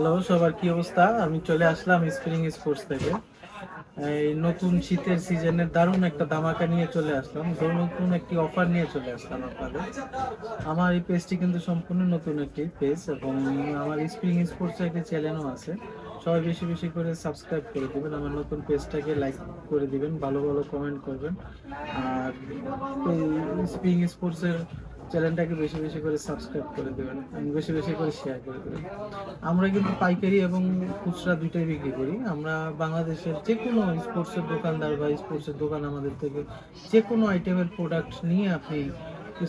Hello সবার কি অবস্থা? আমি চলে আসলাম স্প্রিং স্পোর্টস থেকে। এই নতুন শীতের সিজনের দারুণ একটা ধামাকা নিয়ে চলে আসলাম। নতুন একটি অফার নিয়ে চলে আসলাম আপনাদের। আমার এই পেজটি কিন্তু সম্পূর্ণ নতুন একটি পেজ এবং আমার স্প্রিং স্পোর্টস একটি চ্যানেলও আছে। সবাই বেশি বেশি করে সাবস্ক্রাইব করে দিবেন। আমার নতুন পেজটাকে লাইক করে দিবেন, ভালো ভালো কমেন্ট করবেন। আর স্প্রিং স্পোর্টসের চ্যানেলটাকে বেশি বেশি করে সাবস্ক্রাইব করে দেবেন এবং বেশি বেশি করে শেয়ার করে দেবেন। আমরা কিন্তু পাইকারি এবং খুচরা দুইটাই বিক্রি করি। আমরা বাংলাদেশের যে কোনো স্পোর্টসের দোকানদার বা স্পোর্টসের দোকান আমাদের থেকে যে কোনো আইটেমের প্রোডাক্ট নিয়ে আপনি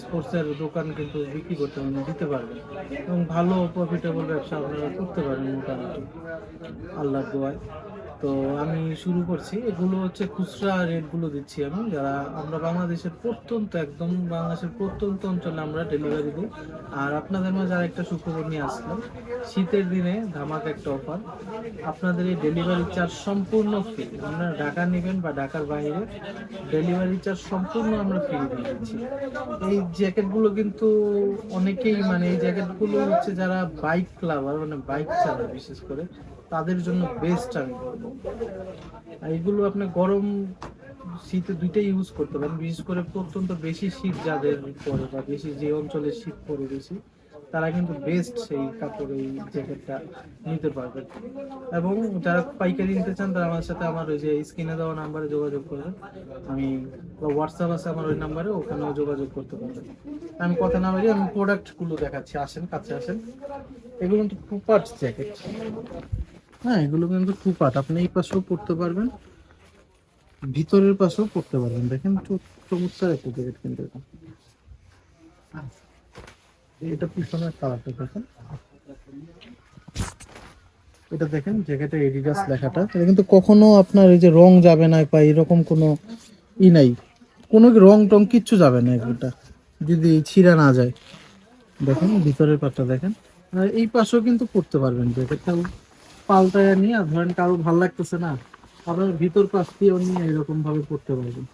স্পোর্টসের দোকান কিন্তু বিক্রি করতে পারবেন, দিতে পারবেন এবং ভালো প্রফিটেবল ব্যবসা আপনারা করতে পারেন মোটামুটি। আল্লাহর দোয়ায়। তো আমি শুরু করছি। এগুলো হচ্ছে খুচরা রেটগুলো দিচ্ছি আমি। যারা, আমরা বাংলাদেশের প্রত্যন্ত, একদম বাংলাদেশের প্রত্যন্ত অঞ্চলে আমরা ডেলিভারি দিই। আর আপনাদের মাঝে আর একটা সুখবর নিয়ে আসলাম। শীতের দিনে ধামাক একটা অফার আপনাদের এই ডেলিভারি চার্জ সম্পূর্ণ ফ্রি আপনারা ঢাকা নেবেন বা ঢাকার বাইরে ডেলিভারি চার্জ সম্পূর্ণ আমরা ফ্রি দিয়ে দিচ্ছি। এই জ্যাকেটগুলো কিন্তু অনেকেই মানে এই জ্যাকেটগুলো হচ্ছে যারা বাইক লাভার মানে বাইক চালায় বিশেষ করে। তাদের জন্য বেস্ট আমি বলব। আর এগুলো আপনি গরম শীতে দুইটাই ইউজ করতে পারেন। বিশেষ করে প্রত্যন্ত বেশি শীত যাদের পড়ে বা বেশি যে অঞ্চলে শীত পড়ে বেশি, তারা কিন্তু বেস্ট সেই কাপড়, এই জ্যাকেটটা নিতে পারবেন এবং যারা পাইকারি নিতে চান, তারা আমার সাথে আমার ওই যে স্ক্রিনে দেওয়া নাম্বারে যোগাযোগ করবেন। আমি হোয়াটসঅ্যাপ আছে আমার ওই নাম্বারে ওখানেও যোগাযোগ করতে পারবেন। আমি কথা না বলি আমি প্রোডাক্টগুলো দেখাচ্ছি। আসেন, কাছে আসেন। এগুলো কিন্তু ফুপাট জ্যাকেট হ্যাঁ এগুলো কিন্তু টু পার্ট আপনি এই পাশেও পড়তে পারবেন, ভিতরের পাশেও পড়তে পারবেন। দেখেন চমৎকার একটা জ্যাকেট কিন্তু এটা। এটা পিছনের কালারটা দেখেন। এটা দেখেন জ্যাকেটে এডিডাস লেখাটা। এটা কিন্তু কখনো আপনার এই যে রং যাবে না বা এরকম কোনো ই নাই। কোনো রং টং কিচ্ছু যাবে না এগুলোটা। যদি ছিঁড়া না যায়। দেখেন ভিতরের পাটটা দেখেন। আর এই পাশেও কিন্তু পড়তে পারবেন জ্যাকেটটা পাল্টায় নিয়ে ধরেন কারও ভালো লাগতেছে না, আপনার ভিতর পাশ দিয়েও নিয়ে এরকম ভাবে পড়তে পারবেন।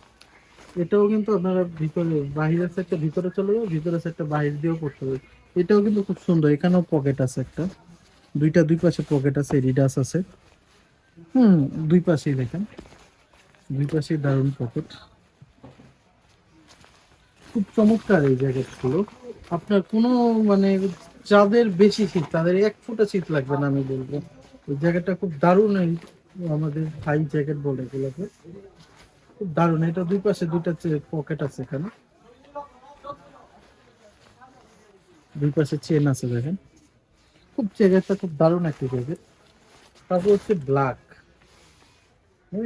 এটাও কিন্তু আপনারা ভিতরে, বাহিরের সাইডটা ভিতরে চলে যাবে, ভিতরের সাইডটা বাহির দিয়েও পড়তে পারবেন এটাও কিন্তু খুব সুন্দর, এখানেও পকেট আছে একটা। দুইটা দুই পাশে পকেট আছে রিডাস আছে হুম, দুই পাশেই দেখেন। দুই পাশেই দারুণ পকেট খুব চমৎকার এই জ্যাকেটগুলো আপনার কোনো মানে যাদের বেশি শীত, তাদের এক ফুটা শীত লাগবে না আমি বলব। ওই জ্যাকেটটা খুব দারুণ এই, আমাদের হাই জ্যাকেট বলে এগুলোকে। খুব দারুণ, এটা দুই পাশে দুইটা পকেট আছে এখানে। দুই পাশে চেন আছে দেখেন। খুব জ্যাকেটটা খুব দারুণ একটা জ্যাকেট তারপর হচ্ছে ব্ল্যাক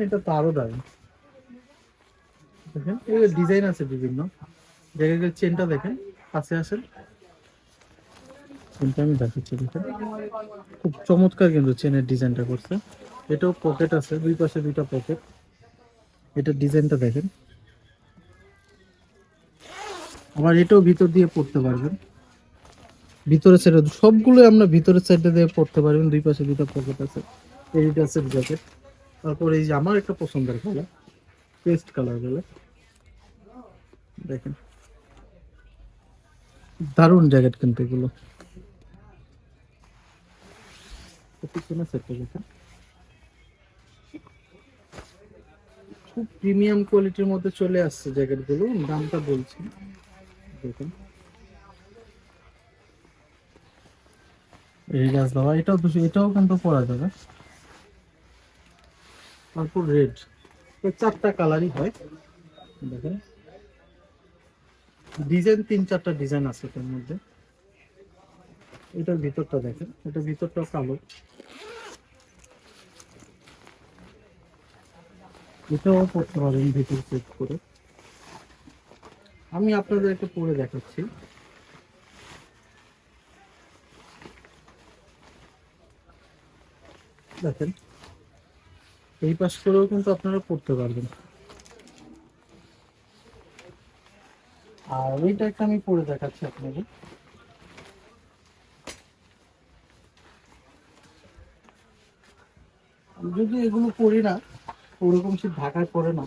এটা তো আরও দারুণ। দেখেন ডিজাইন আছে বিভিন্ন। জ্যাকেটের চেনটা দেখেন, কাছে আসেন। চেনটা আমি দেখাচ্ছি দেখেন। খুব চমৎকার কিন্তু চেনের ডিজাইনটা করছে। এটাও পকেট আছে, দুই পাশে দুইটা পকেট এটা ডিজাইনটা দেখেন। আবার এটাও ভিতর দিয়ে পড়তে পারবেন। ভিতরের সাইডে সবগুলো আমরা ভিতরের সাইডে দিয়ে পড়তে পারবেন, দুই পাশে দুইটা পকেট আছে এডিডাসের জ্যাকেট তারপর এই যে আমার একটা পছন্দের কালার পেস্ট কালার বলে। দেখেন। দারুণ জ্যাকেট কিন্তু এগুলো। পিছনে সেটটা দেখেন খুব প্রিমিয়াম কোয়ালিটির মধ্যে চলে আসছে জ্যাকেটগুলো, দামটা বলছি। দেখুন। এই গাছ দেওয়া এটাও তো এটাও কিন্তু পরা যাবে। তারপর রেড চারটা কালারই হয়। দেখেন। ডিজাইন তিন চারটা ডিজাইন আছে এটার মধ্যে। এটার ভিতরটা দেখেন এটা ভিতরটাও কালো। এটাও পড়তে পারেন ভিতর চেক করে। আমি আপনাদের একটা পরে দেখাচ্ছি। দেখেন, এই পাশ করেও কিন্তু আপনারা পড়তে পারবেন। আর এইটা একটা আমি পরে দেখাচ্ছি আপনাদের। যদি এগুলো পড়ি না ওরকম সে ঢাকায় পড়ে না।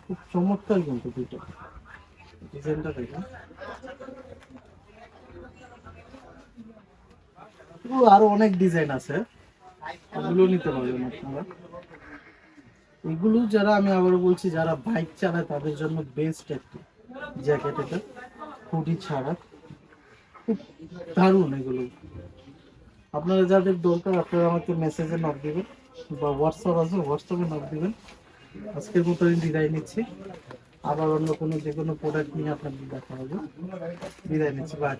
খুব চমৎকার কিন্তু দুটো ডিজাইনটা দেখুন। ও, আরও অনেক ডিজাইন আছে। ওগুলো নিতে পারবেন আপনারা। এগুলো যারা আমি আবার বলছি, যারা বাইক চালায়, তাদের জন্য বেস্ট একটি জ্যাকেট এটা হুডি ছাড়া। খুব দারুণ এগুলো। আপনারা যাদের দরকার, আপনারা আমাকে মেসেজে নক দেবেন বা হোয়াটসঅ্যাপ আছে হোয়াটসঅ্যাপে নক দিবেন। আজকের মতো আমি বিদায় নিচ্ছি। আবার অন্য কোনো যে কোনো প্রোডাক্ট নিয়ে আপনাদের দেখা হবে। বিদায় নিচ্ছি বাই